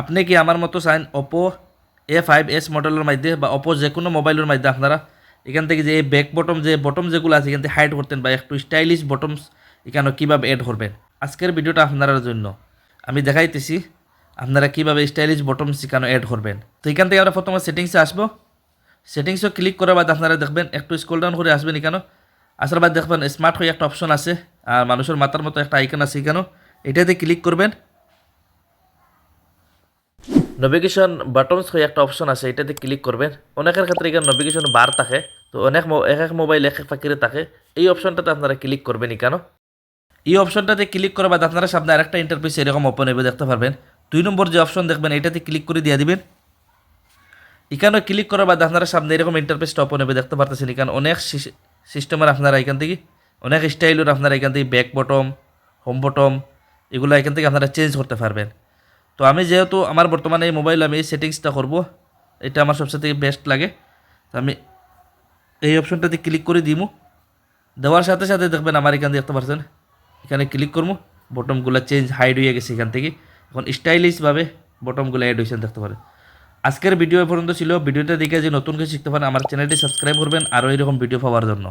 আপনি কি আমার মতো চাইন ওপো এ ফাইভ এস মডেলের মধ্যে বা ওপো যে কোনো মোবাইলের মধ্যে আপনারা এখান থেকে যে ব্যাক বটম যে বটম যেগুলো আছে, এখান থেকে হাইড করতেন বা একটু স্টাইলিশ বটমস এখানে কীভাবে অ্যাড করবেন। আজকের ভিডিওটা আপনার জন্য। আমি দেখাইতেছি আপনারা কীভাবে স্টাইলিশ বটমস এখানে অ্যাড করবেন। তো এখান থেকে আমরা প্রথমে সেটিংসে আসব। সেটিংসও ক্লিক করার বাদ আপনারা দেখবেন, একটু স্ক্রল ডাউন করে আসবেন এখানে। আসার বাদ দেখবেন স্মার্ট হয়ে একটা অপশন আছে, আর মানুষের মাথার মতো একটা আইকন আছে এখানেও এটাতে ক্লিক করবেন। নেভিগেশন বাটনস হয়ে একটা অপশন আছে, এটাতে ক্লিক করবেন। অনেকের ক্ষেত্রে এখানে নেভিগেশন বার থাকে, তো অনেক এক এক মোবাইল এক এক ফাঁকিরে থাকে। এই অপশনটাতে আপনারা ক্লিক করবেন কেন? এই অপশনটাতে ক্লিক করার বাদ আপনারা সামনে আরেকটা ইন্টারফেস এরকম ওপেন হবে দেখতে পারবেন। দুই নম্বর যে অপশন দেখবেন, এটাতে ক্লিক করে দিয়ে দিবেন। এখানে ক্লিক করার বাদ আপনারা সামনে এরকম ইন্টারফেসটা ওপেন হবে দেখতে পারতেছেন এখানে অনেক সিস্টেমের আপনারা এখান থেকে, অনেক স্টাইলের আপনারা এখান থেকে ব্যাক বটম হোম বটম এগুলো এখান থেকে আপনারা চেঞ্জ করতে পারবেন। তো আমি যেহেতু আমার বর্তমানে এই মোবাইল আমি এই সেটিংসটা করব, এটা আমার সবচেয়ে বেস্ট লাগে। তো আমি এই অপশনটাতে ক্লিক করে দিমু। দেওয়ার সাথে সাথে দেখবেন আমার এখান দেখতে পারছেন এখানে ক্লিক করব বটমগুলো চেঞ্জ হাইড হয়ে গেছে এখান থেকে। এখন স্টাইলিশভাবে বটমগুলো অ্যাড হয়েছেন দেখতে পারেন। আজকের ভিডিও পর্যন্ত ছিল। ভিডিওটা দেখে যে নতুন কিছু শিখতে পারেন, আমার চ্যানেলটি সাবস্ক্রাইব করবেন। আরও এরকম ভিডিও পাওয়ার জন্য।